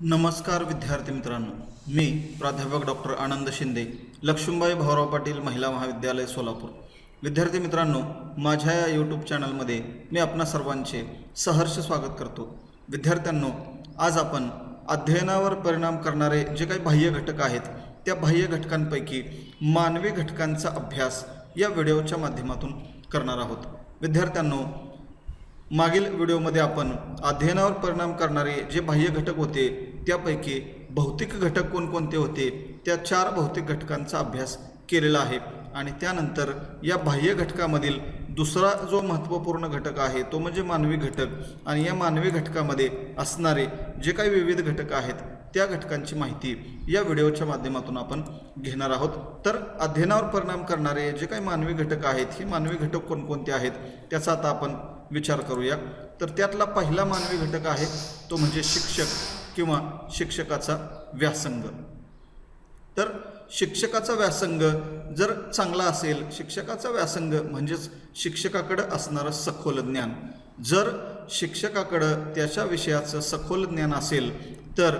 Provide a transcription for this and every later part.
नमस्कार विद्यार्थी मित्रांनो. मी प्राध्यापक डॉक्टर आनंद शिंदे लक्ष्मीबाई भाऊराव पाटील महिला महाविद्यालय सोलापूर. विद्यार्थी मित्रांनो माझ्या या यूट्यूब चॅनलमध्ये मी आपणा सर्वांचे सहर्ष स्वागत करतो. विद्यार्थ्यांनो आज आपण अध्ययनावर परिणाम करणारे जे काही बाह्य घटक आहेत त्या बाह्य घटकांपैकी मानवी घटकांचा अभ्यास या व्हिडिओच्या माध्यमातून करणार आहोत. विद्यार्थ्यांनो मागील व्हिडिओमध्ये आपण अध्ययनावर परिणाम करणारे जे बाह्य घटक होते त्यापैकी भौतिक घटक कोणकोणते होते? त्या चार भौतिक घटकांचा अभ्यास केलेला आहे. आणि त्यानंतर या बाह्य घटकामधील दुसरा जो महत्त्वपूर्ण घटक आहे तो म्हणजे मानवी घटक. आणि या मानवी घटकामध्ये असणारे जे काही विविध घटक आहेत त्या घटकांची माहिती या व्हिडिओच्या माध्यमातून आपण घेणार आहोत. तर अध्ययनावर परिणाम करणारे जे काही मानवी घटक आहेत हे मानवी घटक कोणकोणते आहेत त्याचा आता आपण विचार करूया. तर त्यातला पहिला मानवी घटक आहे तो म्हणजे शिक्षक. किंवा शिक्षकाचा व्यासंग. तर शिक्षकाचा व्यासंग जर चांगला असेल शिक्षकाचा व्यासंग म्हणजेच शिक्षकाकडं असणारं सखोल ज्ञान. जर शिक्षकाकडं त्याच्या विषयाचं सखोल ज्ञान असेल तर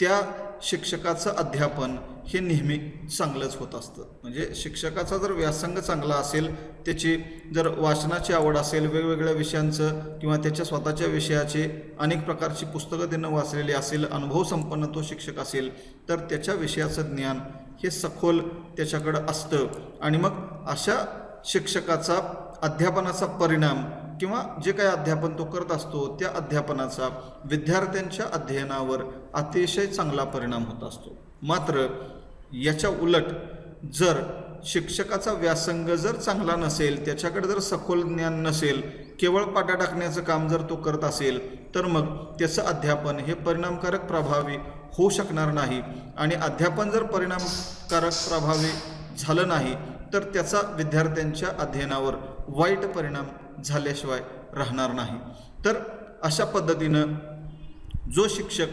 त्या शिक्षकाचं अध्यापन हे नेहमी चांगलंच होत असतं. म्हणजे शिक्षकाचा जर व्यासंग चांगला असेल त्याची जर वाचनाची आवड असेल वेगवेगळ्या विषयांचं किंवा त्याच्या स्वतःच्या विषयाचे अनेक प्रकारची पुस्तकं त्यांना वाचलेली असेल अनुभव संपन्न तो शिक्षक असेल तर त्याच्या विषयाचं ज्ञान हे सखोल त्याच्याकडं असतं. आणि मग अशा शिक्षकाचा अध्यापनाचा परिणाम किंवा जे काही अध्यापन तो करत असतो त्या अध्यापनाचा विद्यार्थ्यांच्या अध्ययनावर अतिशय चांगला परिणाम होत असतो. मात्र याच्या उलट जर शिक्षकाचा व्यासंग जर चांगला नसेल त्याच्याकडे जर सखोल ज्ञान नसेल केवळ पाटा टाकण्याचं काम जर तो करत असेल तर मग त्याचं अध्यापन हे परिणामकारक प्रभावी होऊ शकणार नाही. आणि अध्यापन जर परिणामकारक प्रभावी झालं नाही तर त्याचा विद्यार्थ्यांच्या अध्ययनावर वाईट परिणाम झाल्याशिवाय राहणार नाही. तर अशा पद्धतीनं जो शिक्षक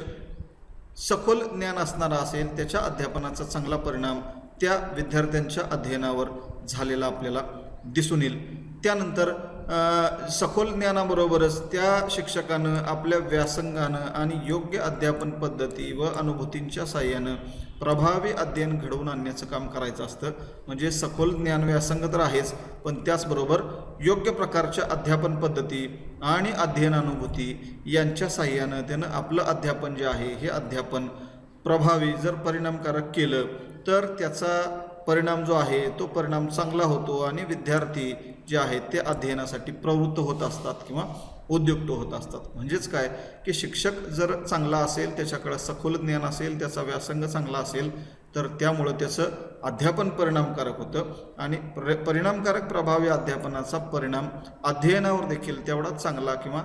सखोल ज्ञान असणारा असेल त्याच्या अध्यापनाचा चांगला परिणाम त्या विद्यार्थ्यांच्या अध्ययनावर झालेला आपल्याला दिसून येईल. त्यानंतर सखोल ज्ञानाबरोबरच त्या शिक्षकानं आपल्या व्यासंगानं आणि योग्य अध्यापन पद्धती व अनुभूतींच्या साह्यानं प्रभावी अध्ययन घडवून आणण्याचं काम करायचं असतं. म्हणजे सखोल ज्ञान व्यासंग तर आहेच पण त्याचबरोबर योग्य प्रकारच्या अध्यापन पद्धती आणि अध्ययन अनुभूती यांच्या साह्यानं त्यानं आपलं अध्यापन जे आहे हे अध्यापन प्रभावी जर परिणामकारक केलं तर त्याचा परिणाम जो आहे तो परिणाम चांगला होतो आणि विद्यार्थी जे आहेत ते अध्ययनासाठी प्रवृत्त होत असतात किंवा उद्युक्त होत असतात. म्हणजेच काय? की शिक्षक जर चांगला असेल त्याच्याकडं सखोल ज्ञान असेल त्याचा व्यासंग चांगला असेल तर त्यामुळं त्याचं अध्यापन परिणामकारक होतं आणि प्र परिणामकारक प्रभावी अध्यापनाचा परिणाम अध्ययनावर देखील तेवढाच चांगला किंवा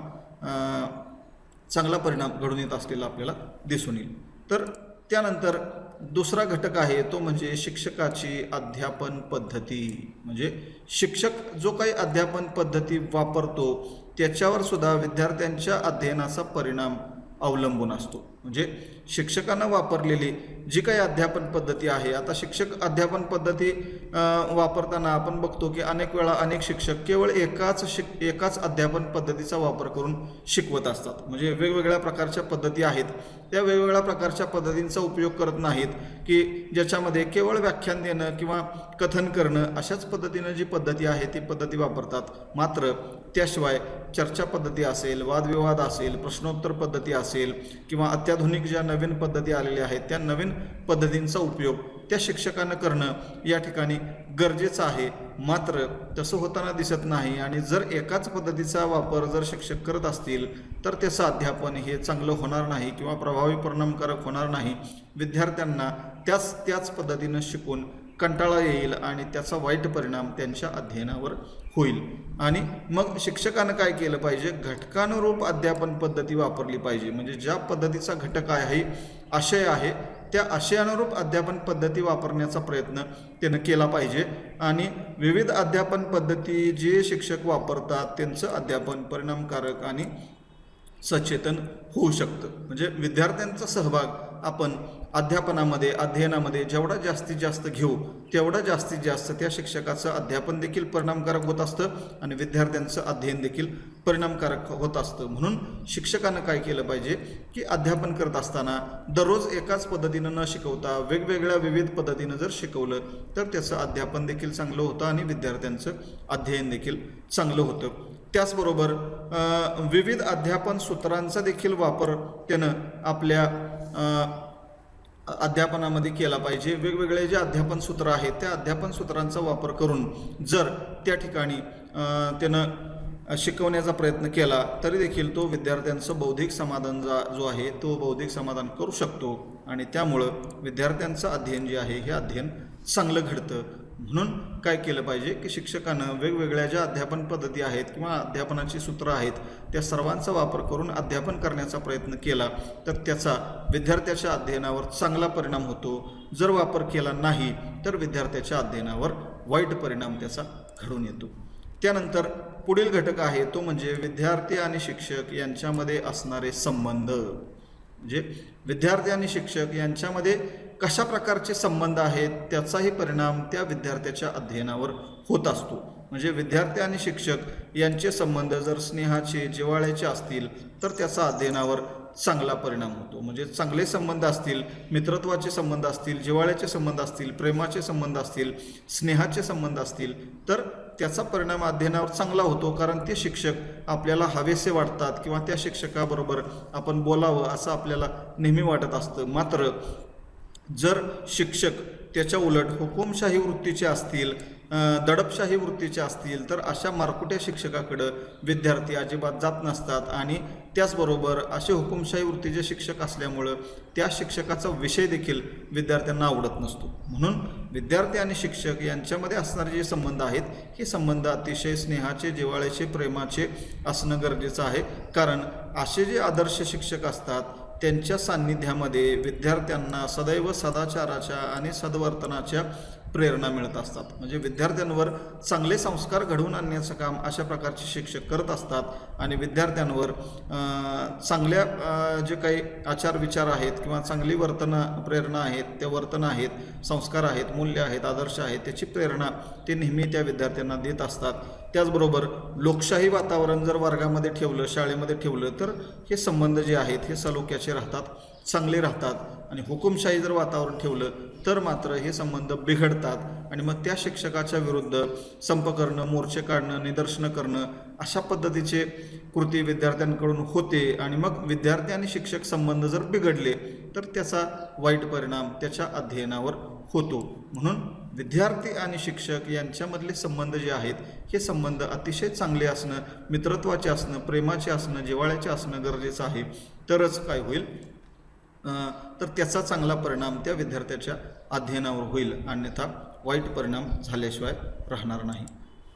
चांगला परिणाम घडून येत असलेला आपल्याला दिसून येईल. तर त्यानंतर दुसरा घटक आहे तो म्हणजे शिक्षकाची अध्यापन पद्धती. म्हणजे शिक्षक जो काही अध्यापन पद्धती वापरतो त्याच्यावर सुद्धा विद्यार्थ्यांच्या अध्ययनाचा परिणाम अवलंबून असतो. म्हणजे शिक्षकानं वापरलेली जी काही अध्यापन पद्धती आहे आता शिक्षक अध्यापन पद्धती वापरताना आपण बघतो की अनेक वेळा अनेक शिक्षक केवळ एकाच शिक एकाच अध्यापन पद्धतीचा वापर करून शिकवत असतात. म्हणजे वेगवेगळ्या प्रकारच्या पद्धती आहेत. त्या वेगवेगळ्या प्रकारच्या पद्धतींचा उपयोग करत नाहीत की ज्याच्यामध्ये केवळ व्याख्यान देणं किंवा कथन करणं अशाच पद्धतीनं जी पद्धती आहे ती पद्धती वापरतात. मात्र त्याशिवाय चर्चा पद्धती असेल वादविवाद असेल प्रश्नोत्तर पद्धती असेल किंवा अत्या अत्याधुनिक ज्या नवीन पद्धती आलेल्या आहेत त्या नवीन पद्धतींचा उपयोग त्या शिक्षकांना करणं या ठिकाणी गरजेचं आहे. मात्र तसं होताना दिसत नाही आणि जर एकाच पद्धतीचा वापर जर शिक्षक करत असतील तर त्याचं अध्यापन हे चांगलं होणार नाही किंवा प्रभावी परिणामकारक होणार नाही. विद्यार्थ्यांना त्याच त्याच पद्धतीनं शिकून कंटाळा येईल आणि त्याचा वाईट परिणाम त्यांच्या अध्ययनावर होईल. आणि मग शिक्षकानं काय केलं पाहिजे? घटकानुरूप अध्यापन पद्धती वापरली पाहिजे. म्हणजे ज्या पद्धतीचा घटक आहे आशय आहे त्या आशयानुरूप अध्यापन पद्धती वापरण्याचा प्रयत्न त्यानं केला पाहिजे. आणि विविध अध्यापन पद्धती जे शिक्षक वापरतात त्यांचं अध्यापन परिणामकारक आणि सचेतन होऊ शकतं. म्हणजे विद्यार्थ्यांचा सहभाग आपण अध्यापनामध्ये अध्ययनामध्ये जेवढा जास्तीत जास्त घेऊ तेवढा जास्तीत जास्त त्या शिक्षकाचं अध्यापन देखील परिणामकारक होत असतं आणि विद्यार्थ्यांचं अध्ययन देखील परिणामकारक होत असतं. म्हणून शिक्षकानं काय केलं पाहिजे की अध्यापन करत असताना दररोज एकाच पद्धतीनं न शिकवता वेगवेगळ्या विविध पद्धतीनं जर शिकवलं तर त्याचं अध्यापन देखील चांगलं होतं आणि विद्यार्थ्यांचं अध्ययन देखील चांगलं होतं. त्याचबरोबर विविध अध्यापन सूत्रांचा देखील वापर त्यानं आपल्या अध्यापनामध्ये केला पाहिजे. वेगवेगळे जे अध्यापन सूत्र आहेत त्या अध्यापन सूत्रांचा वापर करून जर त्या ठिकाणी त्यानं शिकवण्याचा प्रयत्न केला तरी देखील तो विद्यार्थ्यांचं बौद्धिक समाधान जा जो आहे तो बौद्धिक समाधान करू शकतो. आणि त्यामुळं विद्यार्थ्यांचं अध्ययन जे आहे हे अध्ययन चांगलं घडतं. म्हणून काय केलं पाहिजे की शिक्षकानं वेगवेगळ्या ज्या अध्यापन पद्धती आहेत किंवा अध्यापनाची सूत्रं आहेत त्या सर्वांचा वापर करून अध्यापन करण्याचा प्रयत्न केला तर त्याचा विद्यार्थ्याच्या अध्ययनावर चांगला परिणाम होतो. जर वापर केला नाही तर विद्यार्थ्याच्या अध्ययनावर वाईट परिणाम त्याचा घडून येतो. त्यानंतर पुढील घटक आहे तो म्हणजे विद्यार्थी आणि शिक्षक यांच्यामध्ये असणारे संबंध. म्हणजे विद्यार्थी आणि शिक्षक यांच्यामध्ये कशा प्रकारचे संबंध आहेत त्याचाही परिणाम त्या विद्यार्थ्याच्या अध्ययनावर होत असतो. म्हणजे विद्यार्थी आणि शिक्षक यांचे संबंध जर स्नेहाचे जिव्हाळ्याचे असतील तर त्याचा अध्ययनावर चांगला परिणाम होतो. म्हणजे चांगले संबंध असतील मित्रत्वाचे संबंध असतील जिव्हाळ्याचे संबंध असतील प्रेमाचे संबंध असतील स्नेहाचे संबंध असतील तर त्याचा परिणाम अध्ययनावर चांगला होतो कारण ते शिक्षक आपल्याला हवेसे वाटतात किंवा त्या शिक्षकाबरोबर आपण बोलावं असं आपल्याला नेहमी वाटत असतं. मात्र जर शिक्षक त्याच्या उलट हुकुमशाही वृत्तीचे असतील दडपशाही वृत्तीचे असतील तर अशा मारकुट्या शिक्षकाकडं विद्यार्थी अजिबात जात नसतात आणि त्याचबरोबर असे हुकुमशाही वृत्तीचे शिक्षक असल्यामुळं त्या शिक्षकाचा विषय देखील विद्यार्थ्यांना आवडत नसतो. म्हणून विद्यार्थी आणि शिक्षक यांच्यामध्ये असणारे जे संबंध आहेत हे संबंध अतिशय स्नेहाचे जिव्हाळ्याचे प्रेमाचे असणं गरजेचं आहे. कारण असे जे आदर्श शिक्षक असतात त्यांच्या सान्निध्यामध्ये विद्यार्थ्यांना सदैव सदाचाराच्या आणि सद्वर्तनाच्या प्रेरणा मिळत असतात. म्हणजे विद्यार्थ्यांवर चांगले संस्कार घडवून आणण्याचं काम अशा प्रकारचे शिक्षक करत असतात आणि विद्यार्थ्यांवर चांगल्या जे काही आचार विचार आहेत किंवा चांगली वर्तन प्रेरणा आहेत ते वर्तन आहेत संस्कार आहेत मूल्य आहेत आदर्श आहेत त्याची प्रेरणा ते नेहमी त्या विद्यार्थ्यांना देत असतात. त्याचबरोबर लोकशाही वातावरण जर वर्गामध्ये ठेवलं शाळेमध्ये ठेवलं तर हे संबंध जे आहेत हे सलोख्याचे राहतात. चांगले राहतात आणि हुकुमशाही जर वातावरण ठेवलं तर मात्र हे संबंध बिघडतात. आणि मग त्या शिक्षकाच्या विरुद्ध संप करणं मोर्चे काढणं निदर्शनं करणं अशा पद्धतीचे कृती विद्यार्थ्यांकडून होते. आणि मग विद्यार्थी आणि शिक्षक संबंध जर बिघडले तर त्याचा वाईट परिणाम त्याच्या अध्ययनावर होतो. म्हणून विद्यार्थी आणि शिक्षक यांच्यामधले संबंध जे आहेत हे संबंध अतिशय चांगले असणं मित्रत्वाचे असणं प्रेमाचे असणं जिव्हाळ्याचे असणं गरजेचं आहे. तरच काय होईल? तर त्याचा चांगला परिणाम त्या विद्यार्थ्याच्या अध्ययनावर होईल. अन्यथा वाईट परिणाम झाल्याशिवाय राहणार नाही.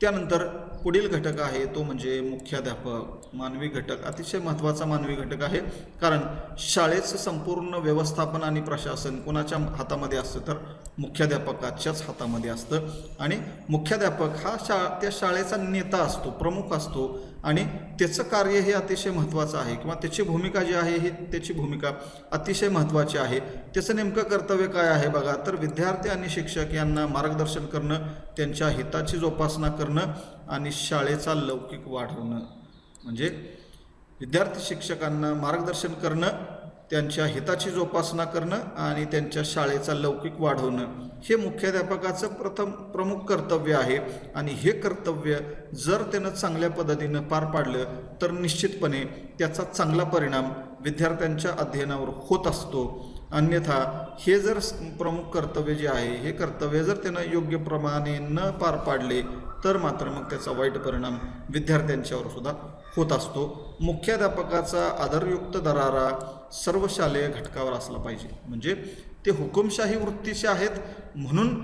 त्यानंतर पुढील घटक आहे तो म्हणजे मुख्याध्यापक. मानवी घटक अतिशय महत्त्वाचा मानवी घटक आहे. कारण शाळेचं संपूर्ण व्यवस्थापन आणि प्रशासन कोणाच्या हातामध्ये असतं तर मुख्याध्यापकाच्याच हातामध्ये असतं. आणि मुख्याध्यापक हा शा त्या शाळेचा नेता असतो प्रमुख असतो. आणि त्याचं कार्य हे अतिशय महत्त्वाचं आहे किंवा त्याची भूमिका जी आहे ही त्याची भूमिका अतिशय महत्त्वाची आहे. त्याचं नेमकं कर्तव्य काय आहे बघा? तर विद्यार्थी आणि शिक्षक यांना मार्गदर्शन करणं त्यांच्या हिताची जोपासना करणं आणि शाळेचा लौकिक वाढवणं. म्हणजे विद्यार्थी शिक्षकांना मार्गदर्शन करणं त्यांच्या हिताची जोपासना करणं आणि त्यांच्या शाळेचा लौकिक वाढवणं हे मुख्याध्यापकाचं प्रथम प्रमुख कर्तव्य आहे. आणि हे कर्तव्य जर त्यानं चांगल्या पद्धतीनं पार पाडलं तर निश्चितपणे त्याचा चांगला परिणाम विद्यार्थ्यांच्या अध्ययनावर होत असतो. अन्यथा हे जर प्रमुख कर्तव्य जे आहे हे कर्तव्य जर त्यानं योग्य प्रमाणे न पार पाडले तर मात्र मग त्याचा वाईट परिणाम विद्यार्थ्यांच्यावर सुद्धा होत असतो. मुख्याध्यापकाचा आदरयुक्त दरारा सर्व शालेय घटकावर असला पाहिजे. म्हणजे ते हुकुमशाही वृत्तीचे आहेत म्हणून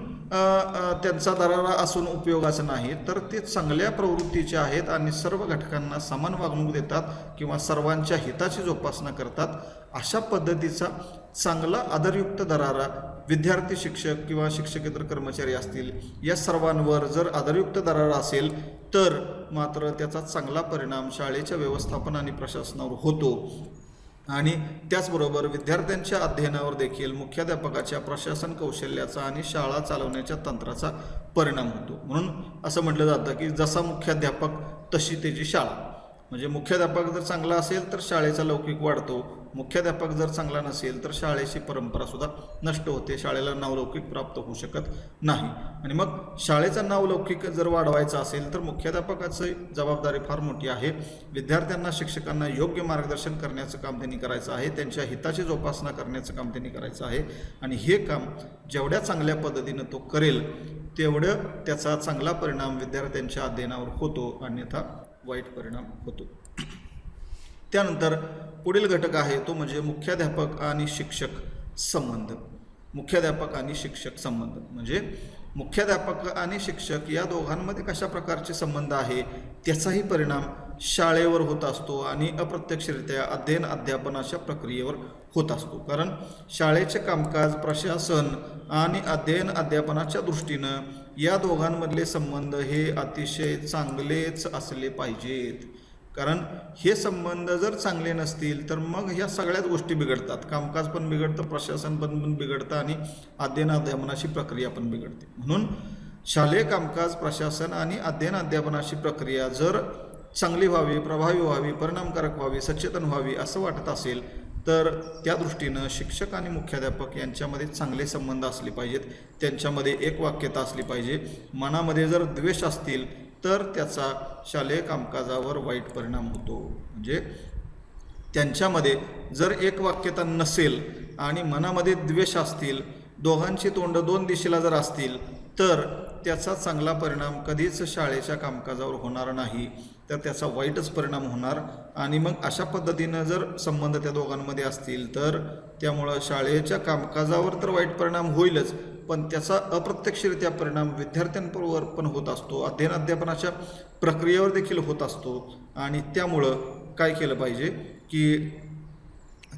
त्यांचा दरारा असून उपयोगाचं नाही. तर ते चांगल्या प्रवृत्तीचे आहेत आणि सर्व घटकांना समान वागणूक देतात किंवा सर्वांच्या हिताची जोपासना करतात. अशा पद्धतीचा चांगला आदरयुक्त दरारा विद्यार्थी शिक्षक किंवा शिक्षकेतर कर्मचारी असतील या सर्वांवर जर आदरयुक्त दरारा असेल तर मात्र त्याचा चांगला परिणाम शाळेच्या व्यवस्थापन आणि प्रशासनावर होतो. आणि त्याचबरोबर विद्यार्थ्यांच्या अध्ययनावर देखील मुख्याध्यापकाच्या प्रशासन कौशल्याचा आणि शाळा चालवण्याच्या तंत्राचा परिणाम होतो. म्हणून असं म्हटलं जातं की जसा मुख्याध्यापक तशी त्याची शाळा. म्हणजे मुख्याध्यापक जर चांगला असेल तर शाळेचा लौकिक वाढतो. मुख्याध्यापक जर चांगला नसेल तर शाळेची परंपरासुद्धा नष्ट होते. शाळेला नावलौकिक प्राप्त होऊ शकत नाही. आणि मग शाळेचा नावलौकिक जर वाढवायचा असेल तर मुख्याध्यापकाची जबाबदारी फार मोठी आहे. विद्यार्थ्यांना शिक्षकांना योग्य मार्गदर्शन करण्याचं काम त्यांनी करायचं आहे. त्यांच्या हिताची जोपासना करण्याचं काम त्यांनी करायचं आहे. आणि हे काम जेवढ्या चांगल्या पद्धतीनं तो करेल तेवढं त्याचा चांगला परिणाम विद्यार्थ्यांच्या अध्ययनावर होतो. अन्यथा वाईट परिणाम होतो. त्यानंतर पुढील घटक आहे तो म्हणजे मुख्याध्यापक आणि शिक्षक संबंध. मुख्याध्यापक आणि शिक्षक संबंध. म्हणजे मुख्याध्यापक आणि शिक्षक या दोघांमध्ये कशा प्रकारचे संबंध आहे त्याचाही परिणाम शाळेवर होत असतो आणि अप्रत्यक्षरित्या अध्ययन अध्यापनाच्या प्रक्रियेवर होत असतो. कारण शाळेचे कामकाज प्रशासन आणि अध्ययन अध्यापनाच्या दृष्टीनं या दोघांमधले संबंध हे अतिशय चांगलेच असले पाहिजेत. कारण हे संबंध जर चांगले नसतील तर मग ह्या सगळ्याच गोष्टी बिघडतात. कामकाज पण बिघडतं प्रशासन पण पण बिघडतं आणि अध्ययन अध्यापनाची प्रक्रिया पण बिघडते. म्हणून शालेय कामकाज प्रशासन आणि अध्ययन अध्यापनाची प्रक्रिया जर चांगली व्हावी प्रभावी व्हावी परिणामकारक व्हावी सचेतन व्हावी असं वाटत असेल तर त्या दृष्टीनं शिक्षक आणि मुख्याध्यापक यांच्यामध्ये चांगले संबंध असले पाहिजेत. त्यांच्यामध्ये एक वाक्यता असली पाहिजे. मनामध्ये जर द्वेष असतील तर त्याचा शालेय कामकाजावर वाईट परिणाम होतो. म्हणजे त्यांच्यामध्ये जर एक वाक्यता नसेल आणि मनामध्ये द्वेष असतील दोघांची तोंड दोन दिशेला जर असतील तर त्याचा चांगला परिणाम कधीच शाळेच्या कामकाजावर होणार नाही. तर त्याचा वाईटच परिणाम होणार. आणि मग अशा पद्धतीनं जर संबंध त्या दोघांमध्ये असतील तर त्यामुळं शाळेच्या कामकाजावर तर वाईट परिणाम होईलच पण त्याचा अप्रत्यक्षरित्या परिणाम विद्यार्थ्यांवर पण होत असतो. अध्ययन अध्यापनाच्या प्रक्रियेवर देखील होत असतो. आणि त्यामुळं काय केलं पाहिजे की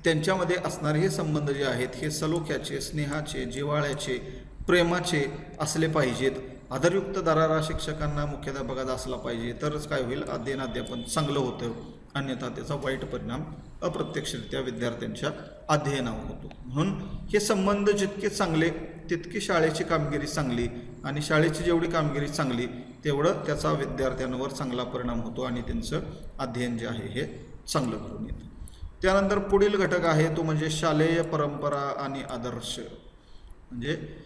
त्यांच्यामध्ये असणारे हे संबंध जे आहेत हे सलोख्याचे स्नेहाचे जिव्हाळ्याचे प्रेमाचे असले पाहिजेत. आदरयुक्त दरारा शिक्षकांना मुख्याध्यापकाचा असला पाहिजे तरच काय होईल? अध्ययन अध्यापन चांगलं होतं. अन्यथा त्याचा वाईट परिणाम अप्रत्यक्षरित्या विद्यार्थ्यांच्या अध्ययनावर होतो. म्हणून हे संबंध जितके चांगले तितकी शाळेची कामगिरी चांगली आणि शाळेची जेवढी कामगिरी चांगली तेवढं त्याचा विद्यार्थ्यांवर चांगला परिणाम होतो आणि त्यांचं अध्ययन जे आहे हे चांगलं करून येतं. त्यानंतर पुढील घटक आहे तो म्हणजे शालेय परंपरा आणि आदर्श. म्हणजे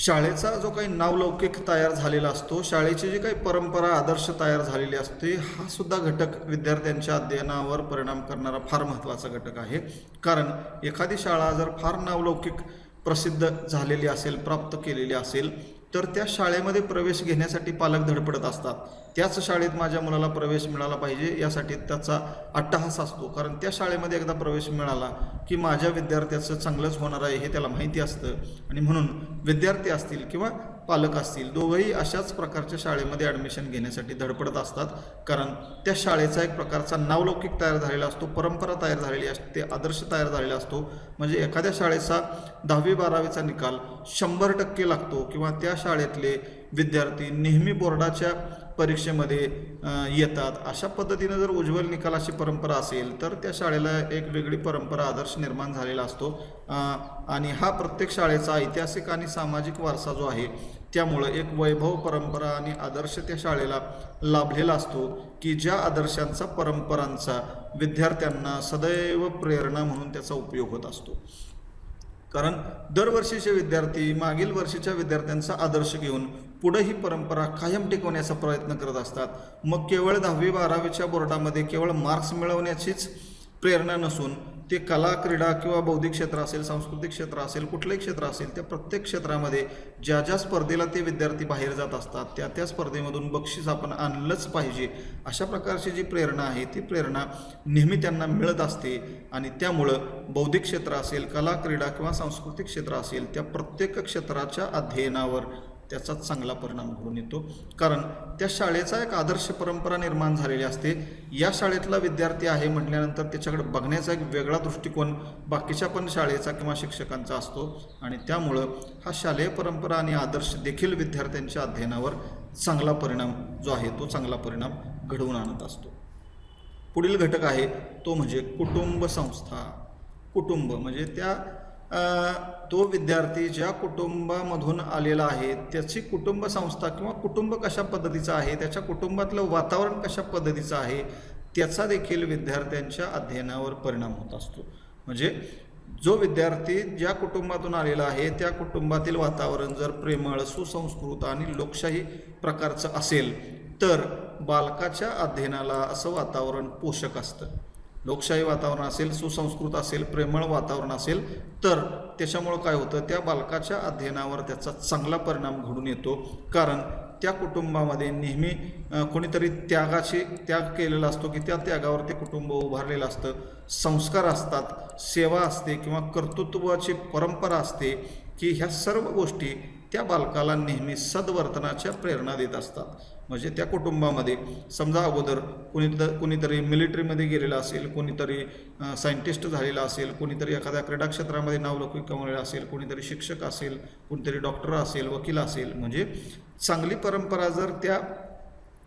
शाळेचा जो काही नावलौकिक तयार झालेला असतो शाळेची जी काही परंपरा आदर्श तयार झालेली असते हा सुद्धा घटक विद्यार्थ्यांच्या अध्ययनावर परिणाम करणारा फार महत्त्वाचा घटक आहे. कारण एखादी शाळा जर फार नावलौकिक प्रसिद्ध झालेली असेल प्राप्त केलेली असेल तर त्या शाळेमध्ये प्रवेश घेण्यासाठी पालक धडपडत असतात. त्याच शाळेत माझ्या मुलाला प्रवेश मिळाला पाहिजे यासाठी त्याचा अट्टहास असतो. कारण त्या शाळेमध्ये एकदा प्रवेश मिळाला की माझ्या विद्यार्थ्याचं चांगलंच होणार आहे हे त्याला माहिती असतं. आणि म्हणून विद्यार्थी असतील किंवा पालक असतील दोघंही अशाच प्रकारच्या शाळेमध्ये ॲडमिशन घेण्यासाठी धडपडत असतात. कारण त्या शाळेचा एक प्रकारचा नावलौकिक तयार झालेला असतो परंपरा तयार झालेली असते आदर्श तयार झालेला असतो. म्हणजे एखाद्या शाळेचा दहावी बारावीचा निकाल शंभर टक्के लागतो किंवा त्या शाळेतले विद्यार्थी नेहमी बोर्डाच्या परीक्षेमध्ये येतात. अशा पद्धतीनं जर उज्ज्वल निकालाची परंपरा असेल तर त्या शाळेला एक वेगळी परंपरा आदर्श निर्माण झालेला असतो. आणि हा प्रत्येक शाळेचा ऐतिहासिक आणि सामाजिक वारसा जो आहे त्यामुळं एक वैभव परंपरा आणि आदर्श त्या शाळेला लाभलेला असतो की ज्या आदर्शांचा परंपरांचा विद्यार्थ्यांना सदैव प्रेरणा म्हणून त्याचा उपयोग होत असतो. कारण दरवर्षीचे विद्यार्थी मागील वर्षीच्या विद्यार्थ्यांचा आदर्श घेऊन पुढे ही परंपरा कायम टिकवण्याचा प्रयत्न करत असतात. मग केवळ दहावी बारावीच्या बोर्डामध्ये केवळ मार्क्स मिळवण्याचीच प्रेरणा नसून ते कला क्रीडा किंवा बौद्धिक क्षेत्र असेल सांस्कृतिक क्षेत्र असेल कुठलंही क्षेत्र असेल त्या प्रत्येक क्षेत्रामध्ये ज्या ज्या स्पर्धेला ते विद्यार्थी बाहेर जात असतात त्या त्या स्पर्धेमधून बक्षीस आपण आणलंच पाहिजे. अशा प्रकारची जी प्रेरणा आहे ती प्रेरणा नेहमी त्यांना मिळत असते आणि त्यामुळं बौद्धिक क्षेत्र असेल कला क्रीडा किंवा सांस्कृतिक क्षेत्र असेल त्या प्रत्येक क्षेत्राच्या अध्ययनावर त्याचा चांगला परिणाम घडून येतो. कारण त्या शाळेचा एक आदर्श परंपरा निर्माण झालेली असते. या शाळेतला विद्यार्थी आहे म्हटल्यानंतर त्याच्याकडे बघण्याचा एक वेगळा दृष्टिकोन बाकीच्या पण शाळेचा किंवा शिक्षकांचा असतो. आणि त्यामुळं हा शालेय परंपरा आणि आदर्श देखील विद्यार्थ्यांच्या अध्ययनावर चांगला परिणाम जो आहे तो चांगला परिणाम घडवून आणत असतो. पुढील घटक आहे तो म्हणजे कुटुंब संस्था. कुटुंब म्हणजे त्या तो विद्यार्थी ज्या कुटुंबामधून आलेला आहे त्याची कुटुंब संस्था किंवा कुटुंब कशा पद्धतीचं आहे त्याच्या कुटुंबातलं वातावरण कशा पद्धतीचं आहे त्याचा देखील विद्यार्थ्यांच्या अध्ययनावर परिणाम होत असतो. म्हणजे जो विद्यार्थी ज्या कुटुंबातून आलेला आहे त्या कुटुंबातील वातावरण जर प्रेमळ सुसंस्कृत आणि लोकशाही प्रकारचं असेल तर बालकाच्या अध्ययनाला असं वातावरण पोषक असतं. लोकशाही वातावरण असेल सुसंस्कृत असेल प्रेमळ वातावरण असेल तर त्याच्यामुळं काय होतं त्या बालकाच्या अध्ययनावर त्याचा चांगला परिणाम घडून येतो. कारण त्या कुटुंबामध्ये नेहमी कोणीतरी त्यागाची त्याग केलेला असतो की त्या त्यागावर ते कुटुंब उभारलेलं असतं. संस्कार असतात सेवा असते किंवा कर्तृत्वाची परंपरा असते की ह्या सर्व गोष्टी त्या बालकाला नेहमी सद्वर्तनाच्या प्रेरणा देत असतात. म्हणजे त्या कुटुंबामध्ये समजा अगोदर कोणी कोणीतरी मिलिटरीमध्ये गेलेला असेल कोणीतरी सायंटिस्ट झालेला असेल कोणीतरी एखाद्या क्रीडा क्षेत्रामध्ये नावलौकिक कमवलेला असेल कोणीतरी शिक्षक असेल कोणीतरी डॉक्टर असेल वकील असेल. म्हणजे चांगली परंपरा जर त्या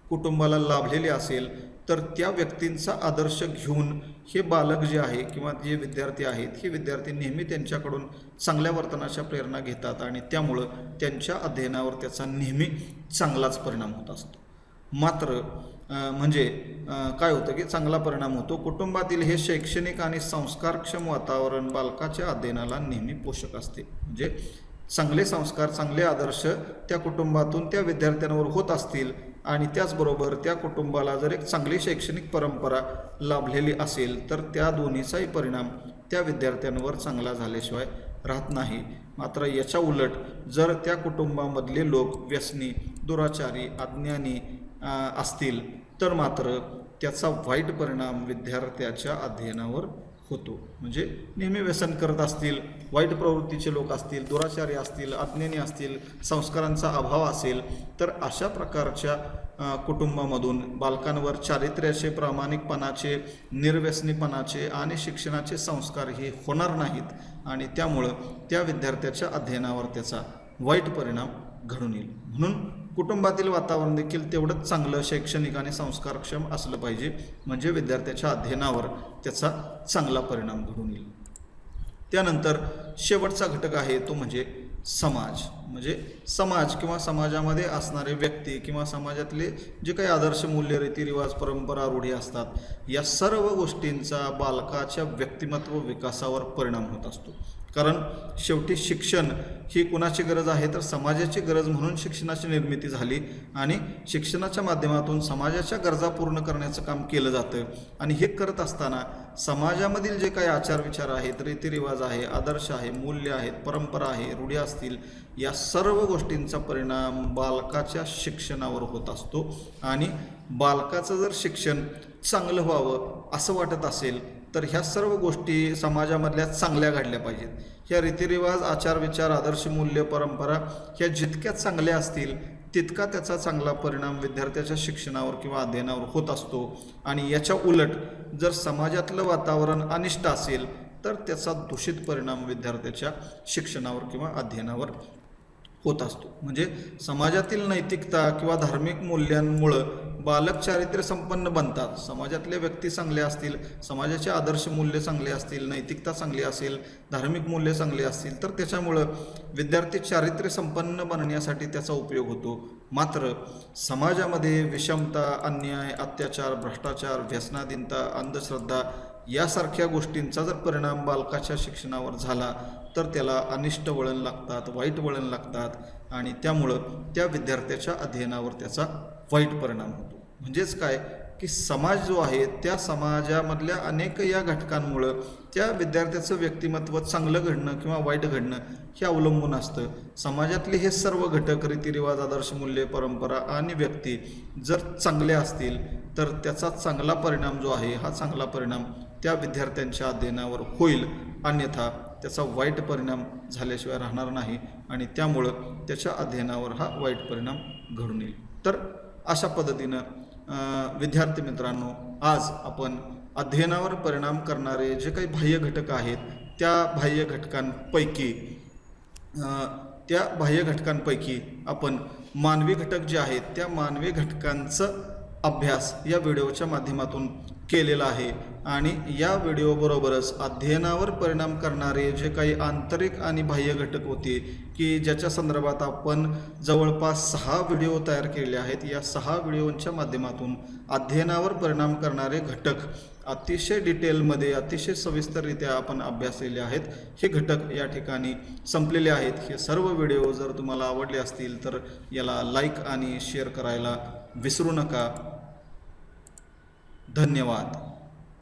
कुटुंबाला लाभलेली असेल तर त्या व्यक्तींचा आदर्श घेऊन हे बालक जे आहे किंवा जे विद्यार्थी आहेत हे विद्यार्थी नेहमी त्यांच्याकडून चांगल्या वर्तनाच्या प्रेरणा घेतात आणि त्यामुळं त्यांच्या अध्ययनावर त्याचा नेहमी चांगलाच परिणाम होत असतो. मात्र म्हणजे काय होतं की चांगला परिणाम होतो. कुटुंबातील हे शैक्षणिक आणि संस्कारक्षम वातावरण बालकाच्या अध्ययनाला नेहमी पोषक असते. म्हणजे चांगले संस्कार चांगले आदर्श त्या कुटुंबातून त्या विद्यार्थ्यांवर होत असतील आणि त्याचबरोबर त्या कुटुंबाला जर एक चांगली शैक्षणिक परंपरा लाभलेली असेल तर त्या दोन्हीचाही परिणाम त्या विद्यार्थ्यांवर चांगला झाल्याशिवाय राहत नाही. मात्र याच्या उलट जर त्या कुटुंबामधले लोक व्यसनी दुराचारी अज्ञानी असतील तर मात्र त्याचा वाईट परिणाम विद्यार्थ्याच्या अध्ययनावर होतो. म्हणजे नेहमी व्यसन करत असतील वाईट प्रवृत्तीचे लोक असतील दुराचारी असतील अज्ञानी असतील संस्कारांचा अभाव असेल तर अशा प्रकारच्या कुटुंबामधून बालकांवर चारित्र्याचे प्रामाणिकपणाचे निर्व्यसनीपणाचे आणि शिक्षणाचे संस्कार हे होणार नाहीत आणि त्यामुळं त्या विद्यार्थ्याच्या अध्ययनावर त्याचा वाईट परिणाम घडून येईल. म्हणून कुटुंबातील वातावरण देखील तेवढंच चांगलं शैक्षणिक आणि संस्कारक्षम असलं पाहिजे. म्हणजे विद्यार्थ्याच्या अध्ययनावर त्याचा चांगला परिणाम घडून येईल. त्यानंतर शेवटचा घटक आहे तो म्हणजे समाज. म्हणजे समाज किंवा समाजामध्ये असणारे व्यक्ती किंवा समाजातले जे काही आदर्श मूल्य रीतिरिवाज परंपरा रूढी असतात या सर्व गोष्टींचा बालकाच्या व्यक्तिमत्व विकासावर परिणाम होत असतो. कारण शेवटी शिक्षण ही कुणाची गरज आहे? तर समाजाची गरज म्हणून शिक्षणाची निर्मिती झाली आणि शिक्षणाच्या माध्यमातून समाजाच्या गरजा पूर्ण करण्याचं काम केलं जातं. आणि हे करत असताना समाजामधील जे काही आचार विचार आहेत रीतिरिवाज आहे आदर्श आहे मूल्य आहेत परंपरा आहे रूढी असतील या सर्व गोष्टींचा परिणाम बालकाच्या शिक्षणावर होत असतो. आणि बालकाचं जर शिक्षण चांगलं व्हावं असं वाटत असेल तर ह्या सर्व गोष्टी समाजामधल्या चांगल्या घडल्या पाहिजेत. ह्या रीतिरिवाज आचार विचार आदर्श मूल्य परंपरा ह्या जितक्या चांगल्या असतील तितका त्याचा चांगला परिणाम विद्यार्थ्याच्या शिक्षणावर किंवा अध्ययनावर होत असतो. आणि याच्या उलट जर समाजातलं वातावरण अनिष्ट असेल तर त्याचा दूषित परिणाम विद्यार्थ्याच्या शिक्षणावर किंवा अध्ययनावर होत असतो. म्हणजे समाजातील नैतिकता किंवा धार्मिक मूल्यांमुळं बालक चारित्र्य संपन्न बनतात. समाजातले व्यक्ती चांगले असतील समाजाचे आदर्श मूल्य चांगले असतील नैतिकता चांगली असेल धार्मिक मूल्य चांगले असतील तर त्याच्यामुळं विद्यार्थी चारित्र्य संपन्न बनण्यासाठी त्याचा उपयोग होतो. मात्र समाजामध्ये विषमता अन्याय अत्याचार भ्रष्टाचार व्यसनाधीनता अंधश्रद्धा यासारख्या गोष्टींचा जर परिणाम बालकाच्या शिक्षणावर झाला तर त्याला अनिष्ट वळण लागतात वाईट वळण लागतात आणि त्यामुळं त्या विद्यार्थ्याच्या अध्ययनावर त्याचा वाईट परिणाम होतो. म्हणजेच काय? की समाज जो आहे त्या समाजामधल्या अनेक या घटकांमुळं त्या विद्यार्थ्याचं व्यक्तिमत्व चांगलं घडणं किंवा वाईट घडणं हे अवलंबून असतं. समाजातले हे सर्व घटक रीतिरिवाज आदर्श मूल्य परंपरा आणि व्यक्ती जर चांगले असतील तर त्याचा चांगला परिणाम जो आहे हा चांगला परिणाम त्या विद्यार्थ्यांच्या अध्ययनावर होईल. अन्यथा त्याचा वाईट परिणाम झाल्याशिवाय राहणार नाही आणि त्यामुळं त्याच्या अध्ययनावर हा वाईट परिणाम घडून येईल. तर अशा पद्धतीनं विद्यार्थी मित्रांनो आज आपण अध्ययनावर परिणाम करणारे जे काही बाह्य घटक आहेत त्या बाह्य घटकांपैकी त्या बाह्य घटकांपैकी आपण मानवी घटक जे आहेत त्या मानवी घटकांचं अभ्यास या व्हिडिओच्या माध्यमातून केलेला आहे. आणि या व्हिडिओबरोबरच अध्ययनावर परिणाम करणारे जे काही आंतरिक आणि बाह्य घटक होते की ज्याच्या संदर्भात आपण जवळपास सहा व्हिडिओ तयार केले आहेत या सहा व्हिडिओंच्या माध्यमातून अध्ययनावर परिणाम करणारे घटक अतिशय डिटेलमध्ये अतिशय सविस्तररित्या आपण अभ्यासलेले आहेत. हे घटक या ठिकाणी संपलेले आहेत. हे सर्व व्हिडिओ जर तुम्हाला आवडले असतील तर याला लाईक आणि शेअर करायला विसरू नका. धन्यवाद.